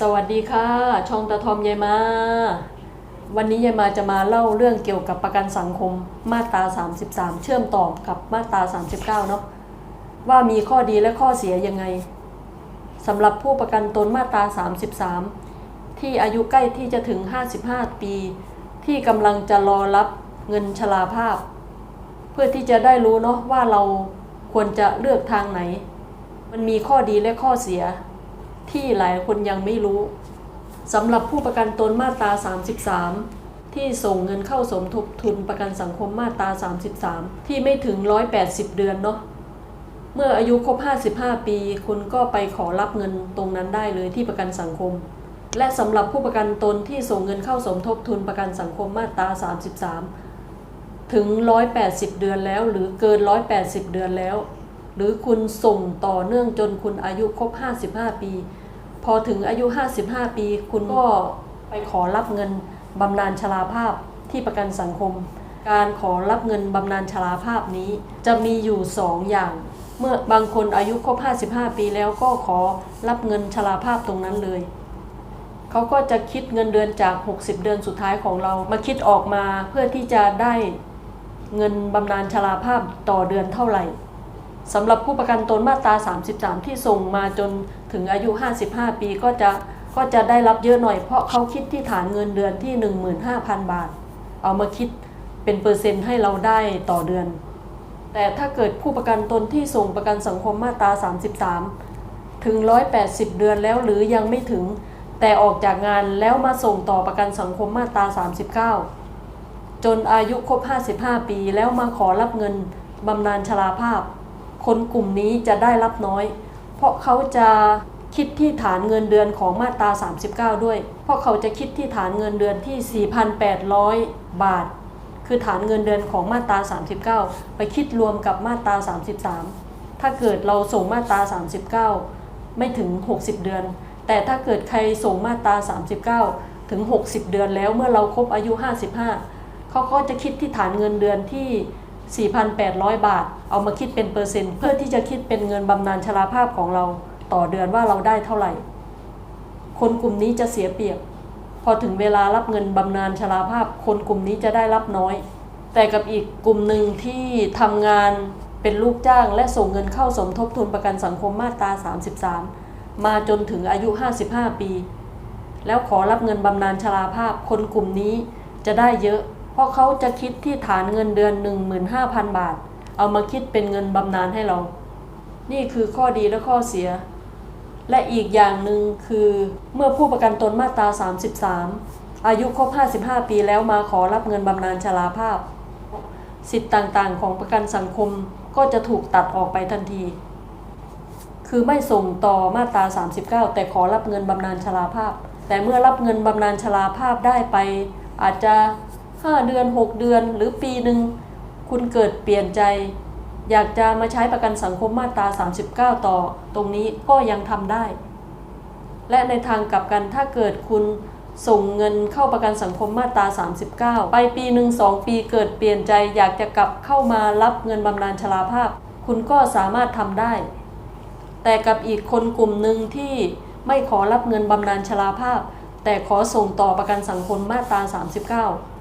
สวัสดีค่ะช่องตาทอมยายมา วันนี้ยายมาจะมาเล่าเรื่องเกี่ยวกับประกันสังคมมาตรา 33 เชื่อมต่อกับมาตรา 39 เนาะว่ามีข้อดีและข้อเสียยังไงสำหรับผู้ประกันตนมาตรา 33 ที่อายุใกล้ที่จะถึง 55 ปี ที่กำลังจะรอรับเงินชราภาพ เพื่อที่จะได้รู้เนาะว่าเราควรจะเลือกทางไหน มันมีข้อดีและข้อเสีย ที่หลายคนยังไม่รู้สำหรับผู้ประกันตนมาตรา 33 ที่ส่งเงินเข้าสมทบทุนประกันสังคมมาตรา 33 ที่ไม่ถึง 180 เดือนเนาะเมื่ออายุครบ 55 ปี คุณก็ไปขอรับเงินตรงนั้นได้เลยที่ประกันสังคม และสำหรับผู้ประกันตนที่ส่งเงินเข้าสมทบทุนประกันสังคมมาตรา 33 ถึง 180 เดือนแล้ว หรือเกิน 180 เดือนแล้ว หรือคุณส่งต่อเนื่องจนคุณอายุครบ 55 ปี พอถึงอายุ 55 ปี คุณก็ไปขอรับเงินบำนาญชราภาพที่ประกันสังคม การขอรับเงินบำนาญชราภาพนี้ จะมีอยู่ 2 อย่าง เมื่อบางคนอายุครบ 55 ปีแล้วก็ขอรับเงินชราภาพตรงนั้นเลยเขาก็จะคิดเงินเดือนจาก 60 เดือนสุดท้ายของเรามาคิดออกมาเพื่อที่จะได้เงินบำนาญชราภาพต่อเดือนเท่าไหร่ สำหรับผู้ประกันตนมาตรา 33 ที่ส่งมาจนถึงอายุ 55 ปีก็จะก็จะได้รับเยอะหน่อยเพราะเขาคิดที่ฐานเงินเดือนที่ 15,000 บาท เอามาคิดเป็นเปอร์เซ็นต์ให้เราได้ต่อเดือน แต่ถ้าเกิดผู้ประกันตนที่ส่งประกันสังคมมาตรา 33 ถึง 180 เดือนแล้วหรือยังไม่ถึง แต่ออกจากงานแล้วมาส่งต่อประกันสังคมมาตรา 39 จนอายุครบ 55 ปีแล้วมาขอรับเงินบำนาญชราภาพ คนกลุ่มนี้จะได้รับน้อย เพราะเขาจะคิดที่ฐานเงินเดือนของมาตรา 39 ด้วย เพราะเขาจะคิดที่ฐานเงินเดือนที่ 4,800 บาท คือฐานเงินเดือนของมาตรา 39 ไปคิดรวมกับมาตรา 33 ถ้าเกิดเราส่งมาตรา 39 ไม่ถึง 60 เดือน แต่ถ้าเกิดใครส่งมาตรา 39 ถึง 60 เดือนแล้วเมื่อเราครบอายุ 55 เขาก็จะคิดที่ฐานเงินเดือนที่ 4,800 บาท เอามาคิดเป็นเปอร์เซ็นต์เพื่อที่จะคิดเป็นเงินบำนาญชราภาพของเราต่อเดือนว่าเราได้เท่าไหร่ คนกลุ่มนี้จะเสียเปรียบ พอถึงเวลารับเงินบำนาญชราภาพ คนกลุ่มนี้จะได้รับน้อย แต่กับอีกกลุ่มหนึ่งที่ทำงานเป็นลูกจ้างและส่งเงินเข้าสมทบทุนประกันสังคมมาตรา 33 มาจนถึงอายุ 55 ปี แล้วขอรับเงินบำนาญชราภาพ คนกลุ่มนี้จะได้เยอะ เพราะเขาจะคิดที่ฐานเงินเดือน 15,000 บาท เอามาคิดเป็นเงินบำนาญให้เรา นี่คือข้อดีและข้อเสีย และอีกอย่างหนึ่งคือเมื่อผู้ประกันตนมาตรา 33 อายุครบ 55 ปีแล้วมาขอรับเงินบำนาญชราภาพ สิทธิ์ต่างๆ ของประกันสังคมก็จะถูกตัดออกไปทันที คือไม่ส่งต่อมาตรา 39 แต่ขอรับเงินบำนาญชราภาพ แต่เมื่อรับเงินบำนาญชราภาพได้ไปอาจจะ 5 เดือน 6 เดือนหรือปีหนึ่งคุณเกิดเปลี่ยนใจ อยากจะมาใช้ประกันสังคมมาตรา 39 ต่อ ตรงนี้ก็ยังทำได้ และในทางกลับกันถ้าเกิดคุณส่งเงินเข้าประกันสังคมมาตรา 39 ไปปีหนึ่งสองปีเกิดเปลี่ยนใจ อยากจะกลับเข้ามารับเงินบำนาญชราภาพ คุณก็สามารถทำได้ แต่กับอีกคนกลุ่มหนึ่งที่ไม่ขอรับเงินบำนาญชราภาพ แต่ขอส่งต่อประกันสังคมมาตรา 39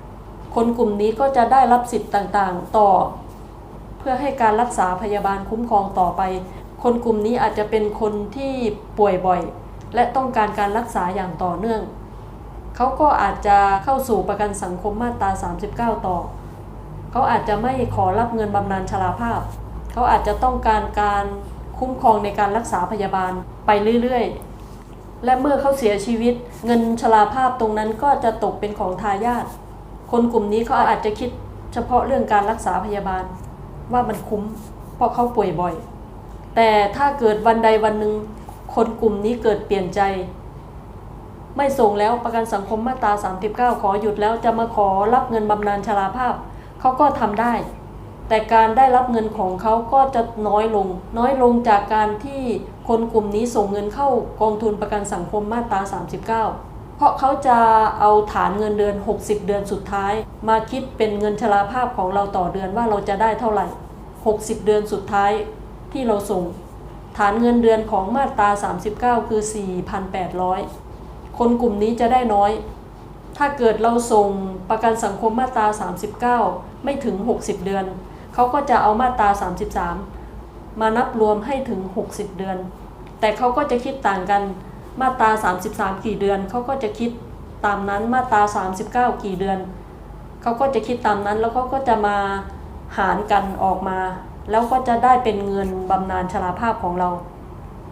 คนกลุ่มนี้ก็จะได้รับสิทธิ์ต่างๆ ต่อ เพื่อให้การรักษาพยาบาลคุ้มครองต่อไป คนกลุ่มนี้อาจจะเป็นคนที่ป่วยบ่อย และต้องการการรักษาอย่างต่อเนื่อง เขาก็อาจจะเข้าสู่ประกันสังคมมาตรา 39 ต่อ เขาอาจจะไม่ขอรับเงินบำนาญชราภาพ เขาอาจจะต้องการการคุ้มครองในการรักษาพยาบาลไปเรื่อยๆ และเมื่อเขาเสียชีวิต เงินชราภาพตรงนั้นก็จะตกเป็นของทายาท คนกลุ่มนี้เขาอาจจะคิดเฉพาะเรื่องการรักษาพยาบาล ว่ามันคุ้ม เพราะเขาป่วยบ่อย แต่ถ้าเกิดวันใดวันหนึ่งคนกลุ่มนี้เกิดเปลี่ยนใจ ไม่ส่งแล้วประกันสังคมมาตรา 39 ขอหยุดแล้วจะมาขอรับเงินบำนาญชราภาพเขาก็ทำได้ แต่การได้รับเงินของเขาก็จะน้อยลง น้อยลงจากการที่คนกลุ่มนี้ส่งเงินเข้ากองทุนประกันสังคมมาตรา 39 เพราะเขาจะเอาฐานเงินเดือน 60 เดือนสุดท้าย มาคิดเป็นเงินชราภาพของเราต่อเดือนว่าเราจะได้เท่าไหร่ 60 เดือนสุดท้ายที่เราส่ง ฐานเงินเดือนของมาตรา 39 คือ 4,800 คนกลุ่มนี้จะได้น้อย ถ้าเกิดเราส่งประกันสังคมมาตรา 39 ไม่ถึง 60 เดือน เขาก็จะเอามาตรา 33 มานับรวมให้ถึง 60 เดือน แต่เขาก็จะคิดต่างกัน มาตรา 33 กี่เดือนเขาก็จะคิดตามนั้นมาตรา 39 กี่เดือนเขาก็จะคิดตามนั้นแล้วเขาก็จะมาหารกันออกมา แล้วก็จะได้เป็นเงินบำนาญชราภาพของเรา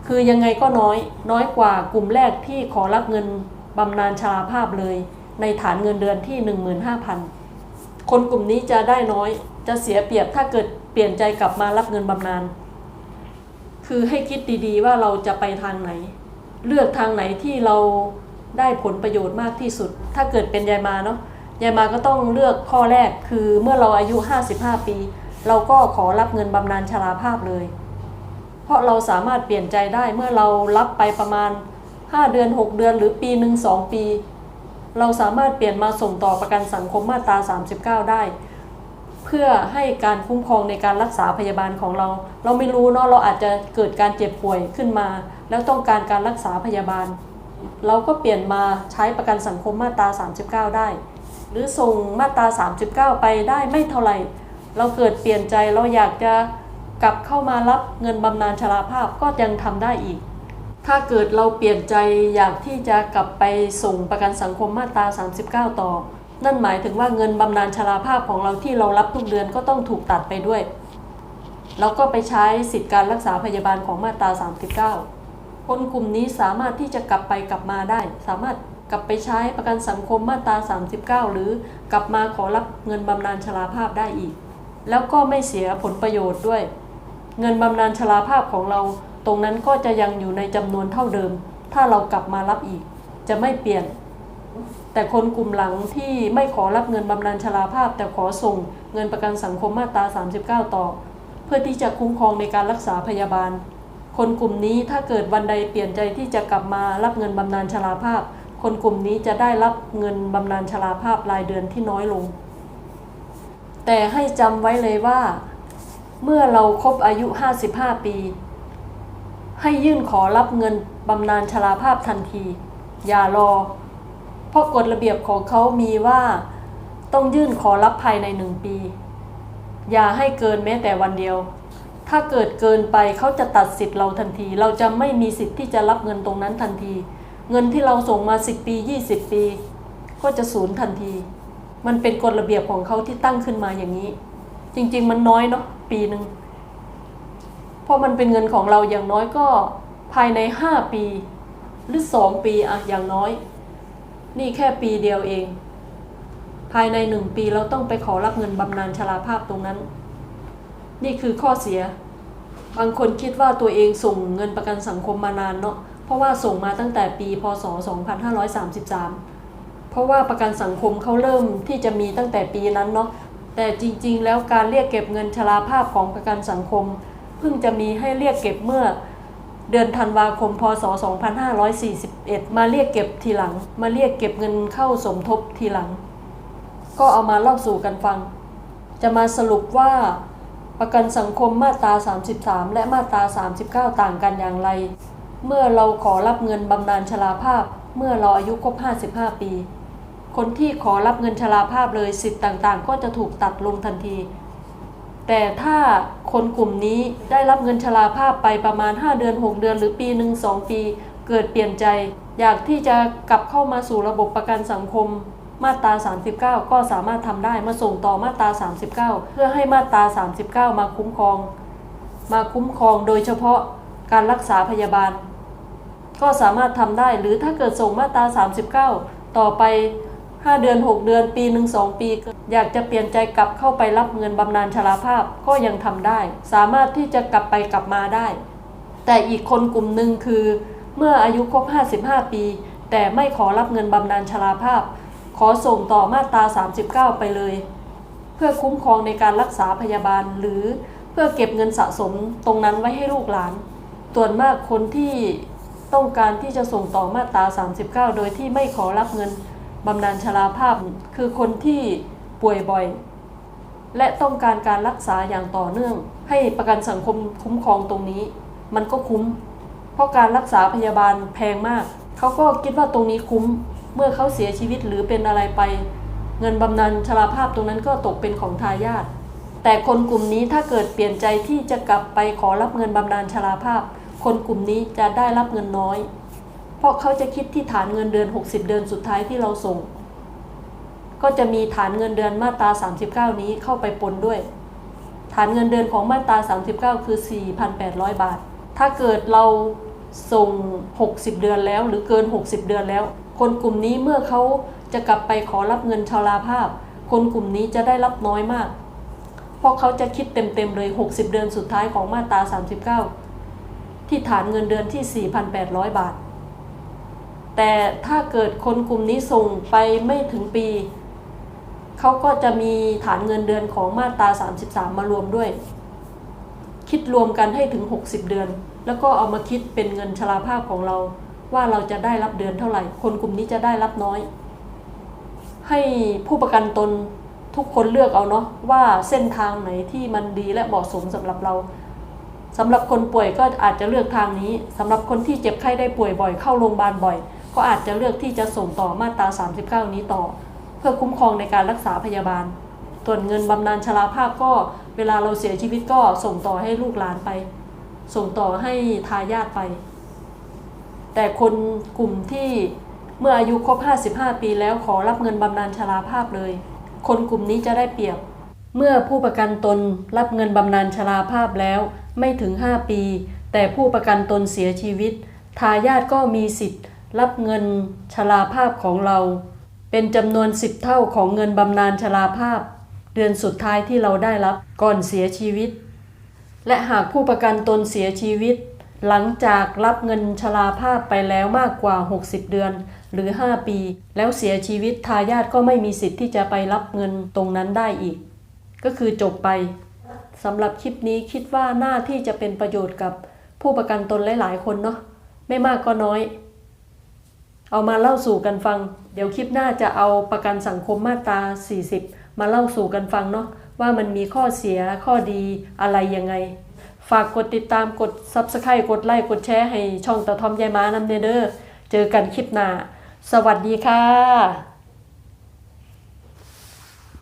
คือยังไงก็น้อยน้อยกว่ากลุ่มแรกที่ขอรับเงินบำนาญชราภาพเลย ในฐานเงินเดือนที่ 15,000 คนกลุ่มนี้จะได้น้อยจะเสียเปรียบถ้าเกิดเปลี่ยนใจกลับมารับเงินบำนาญคือให้คิดดีๆว่าเราจะไปทางไหน เลือกทางไหนที่เราได้ผลประโยชน์มากที่สุด ถ้าเกิดเป็นยายมาเนาะยายมาก็ต้องเลือกข้อแรกคือเมื่อเราอายุ 55 ปี เราก็ขอรับเงินบำนาญชราภาพเลย เพราะเราสามารถเปลี่ยนใจได้เมื่อเรารับไปประมาณ 5 เดือน 6 เดือนหรือปีหนึ่ง2ปี เราสามารถเปลี่ยนมาส่งต่อประกันสังคมมาตรา 39 ได้ เพื่อให้การคุ้มครองในการรักษาพยาบาลของเรา เราไม่รู้เนาะเราอาจจะเกิดการเจ็บป่วยขึ้นมา แล้วต้องการการรักษาพยาบาล เราก็เปลี่ยนมาใช้ประกันสังคมมาตรา 39 ได้ หรือส่งมาตรา 39 ไปได้ไม่เท่าไหร่ เราเกิดเปลี่ยนใจเราอยากจะกลับเข้ามารับเงินบำนาญชราภาพก็ยังทำได้อีก ถ้าเกิดเราเปลี่ยนใจอยากที่จะกลับไปส่งประกันสังคมมาตรา 39 ต่อ นั่นหมายถึงว่าเงินบำนาญชราภาพของเราที่เรารับทุกเดือนก็ต้องถูกตัดไปด้วยเราก็ไปใช้สิทธิการรักษาพยาบาลของมาตรา 39 คนกลุ่มนี้สามารถที่จะกลับไปกลับมาได้ สามารถกลับไปใช้ประกันสังคมมาตรา 39 หรือกลับมาขอรับเงินบำนาญชราภาพได้อีก แล้วก็ไม่เสียผลประโยชน์ด้วย เงินบำนาญชราภาพของเรา ตรงนั้นก็จะยังอยู่ในจำนวนเท่าเดิม ถ้าเรากลับมารับอีก จะไม่เปลี่ยน แต่คนกลุ่มหลังที่ไม่ขอรับเงินบำนาญชราภาพ แต่ขอส่งเงินประกันสังคมมาตรา 39 ต่อ เพื่อที่จะคุ้มครองในการรักษาพยาบาล คนกลุ่มนี้ถ้าเกิดวันใดเปลี่ยนใจที่จะกลับมารับเงินบำนาญชราภาพ คนกลุ่มนี้จะได้รับเงินบำนาญชราภาพรายเดือนที่น้อยลง แต่ให้จำไว้เลยว่า เมื่อเราครบอายุ 55 ปี ให้ยื่นขอรับเงินบำนาญชราภาพทันที อย่ารอ เพราะกฎระเบียบของเขามีว่า ต้องยื่นขอรับภายในหนึ่งปี อย่าให้เกินแม้แต่วันเดียว ถ้าเกิดเกินไปเขาจะตัดสิทธิ์เราทันที เราจะไม่มีสิทธิ์ที่จะรับเงินตรงนั้นทันที เงินที่เราส่งมา 10 ปี 20 ปี ก็จะสูญทันที มันเป็นกฎระเบียบของเขาที่ตั้งขึ้นมาอย่างนี้ จริง ๆ มันน้อยเนาะปีหนึ่งเพราะมันเป็นเงินของเราอย่างน้อยก็ภายใน 5 ปี หรือ 2 ปีอะอย่างน้อย นี่แค่ปีเดียวเอง ภายในหนึ่งปีเราต้องไปขอรับเงินบำนาญชราภาพตรงนั้น นี่คือข้อเสีย บางคนคิดว่าตัวเองส่งเงินประกันสังคมมานานเนาะเพราะว่าส่งมาตั้งแต่ปี พศ 2533 เพราะว่าประกันสังคมเขาเริ่มที่จะมีตั้งแต่ปีนั้นเนาะแต่จริงๆ แล้วการเรียกเก็บเงินชราภาพของประกันสังคม เพิ่งจะมีให้เรียกเก็บเมื่อเดือนธันวาคม พศ 2541 มาเรียกเก็บทีหลัง มาเรียกเก็บเงินเข้าสมทบทีหลัง ก็เอามาเล่าสู่กันฟัง จะมาสรุปว่า ประกันสังคมมาตรา 33 และมาตรา 39 ต่างกันอย่างไร เมื่อเราขอรับเงินบำนาญชราภาพ เมื่อเราอายุครบ 55 ปี คนที่ขอรับเงินชราภาพเลยสิทธิ์ต่างๆ ก็จะถูกตัดลงทันที แต่ถ้าคนกลุ่มนี้ได้รับเงินชราภาพไปประมาณ 5 เดือน 6 เดือนหรือปีหนึ่ง2ปี เกิดเปลี่ยนใจ อยากที่จะกลับเข้ามาสู่ระบบประกันสังคม มาตรา 39 ก็สามารถทำได้มาส่งต่อมาตรา 39 เพื่อให้มาตรา 39 มาคุ้มครอง มาคุ้มครองโดยเฉพาะการรักษาพยาบาล ก็สามารถทำได้หรือถ้าเกิดส่งมาตรา 39 ต่อไป 5 เดือน 6 เดือนปีหนึ่ง2ปี อยากจะเปลี่ยนใจกลับเข้าไปรับเงินบำนาญชราภาพก็ยังทำได้ สามารถที่จะกลับไปกลับมาได้ แต่อีกคนกลุ่มหนึ่งคือ เมื่ออายุครบ 55 ปี แต่ไม่ขอรับเงินบำนาญชราภาพ ขอส่งต่อมาตรา 39 ไปเลย เพื่อคุ้มครองในการรักษาพยาบาล หรือเพื่อเก็บเงินสะสมตรงนั้นไว้ให้ลูกหลานส่วนมากคนที่ต้องการที่จะส่งต่อมาตรา 39 โดยที่ไม่ขอรับเงินบำนาญชราภาพ คือคนที่ป่วยบ่อย และต้องการการรักษาอย่างต่อเนื่อง ให้ประกันสังคมคุ้มครองตรงนี้ มันก็คุ้ม เพราะการรักษาพยาบาลแพงมาก เขาก็คิดว่าตรงนี้คุ้ม เมื่อเขาเสียชีวิตหรือเป็นอะไรไป เงินบำนาญชราภาพตรงนั้นก็ตกเป็นของทายาทแต่คนกลุ่มนี้ถ้าเกิดเปลี่ยนใจที่จะกลับไปขอรับเงินบำนาญชราภาพ คนกลุ่มนี้จะได้รับเงินน้อย เพราะเขาจะคิดที่ฐานเงินเดือน 60 เดือนสุดท้ายที่เราส่ง ก็จะมีฐานเงินเดือนมาตรา 39 นี้เข้าไปปนด้วย ฐานเงินเดือนของมาตรา 39 คือ 4,800 บาท ถ้าเกิดเราส่ง 60 เดือนแล้วหรือเกิน 60 เดือนแล้ว คนกลุ่มนี้เมื่อเขาจะกลับไปขอรับเงินชาราภาพ คนกลุ่มนี้จะได้รับน้อยมาก เพราะเขาจะคิดเต็มๆเลย 60 เดือนสุดท้ายของมาตรา 39 ที่ฐานเงินเดือนที่ 4,800 บาท แต่ถ้าเกิดคนกลุ่มนี้ส่งไปไม่ถึงปี เขาก็จะมีฐานเงินเดือนของมาตรา 33 มารวมด้วย คิดรวมกันให้ถึง 60 เดือน แล้วก็เอามาคิดเป็นเงินชราภาพของเรา ว่าเราจะได้รับเดือนเท่าไหร่ คนกลุ่มนี้จะได้รับน้อย ให้ผู้ประกันตนทุกคนเลือกเอาเนาะว่าเส้นทางไหนที่มันดีและเหมาะสมสำหรับเราสำหรับคนป่วยก็อาจจะเลือกทางนี้สำหรับคนที่เจ็บไข้ได้ป่วยบ่อยเข้าโรงพยาบาลบ่อย ก็อาจจะเลือกที่จะส่งต่อมาตรา 39 นี้ต่อ เพื่อคุ้มครองในการรักษาพยาบาลส่วนเงินบำนาญชราภาพก็เวลาเราเสียชีวิตก็ส่งต่อให้ลูกหลานไป ส่งต่อให้ทายาทไป แต่คนกลุ่มที่เมื่ออายุครบ 55 ปีแล้วขอรับเงินบำนาญชราภาพเลย คนกลุ่มนี้จะได้เปรียบ เมื่อผู้ประกันตนรับเงินบำนาญชราภาพแล้วไม่ถึง 5 ปี แต่ผู้ประกันตนเสียชีวิต ทายาทก็มีสิทธิ์ รับเงินชราภาพของเรา เป็นจำนวน 10 เท่าของเงินบำนาญชราภาพ เดือนสุดท้ายที่เราได้รับก่อนเสียชีวิต และหากผู้ประกันตนเสียชีวิต หลังจากรับเงินชราภาพไปแล้วมากกว่า 60 เดือน หรือ 5 ปี แล้วเสียชีวิตทายาทก็ไม่มีสิทธิ์ที่จะไปรับเงินตรงนั้นได้อีก ก็คือจบไปสำหรับคลิปนี้คิดว่าหน่าที่จะเป็นประโยชน์กับผู้ประกันตนหลาย ๆ คนเนาะไม่มากก็น้อย เอามาเล่าสู่กันฟัง เดี๋ยวคลิปหน้าจะเอาประกันสังคมมาตรา 40 มาเล่าสู่กันฟังเนาะว่ามันมีข้อเสียข้อดีอะไรยังไง ฝากกดติดตามกด Subscribe กดไลค์กดแชร์ให้ช่องตะทอมยายม้านำเนเด้อเจอกันคลิปหน้า สวัสดีค่ะ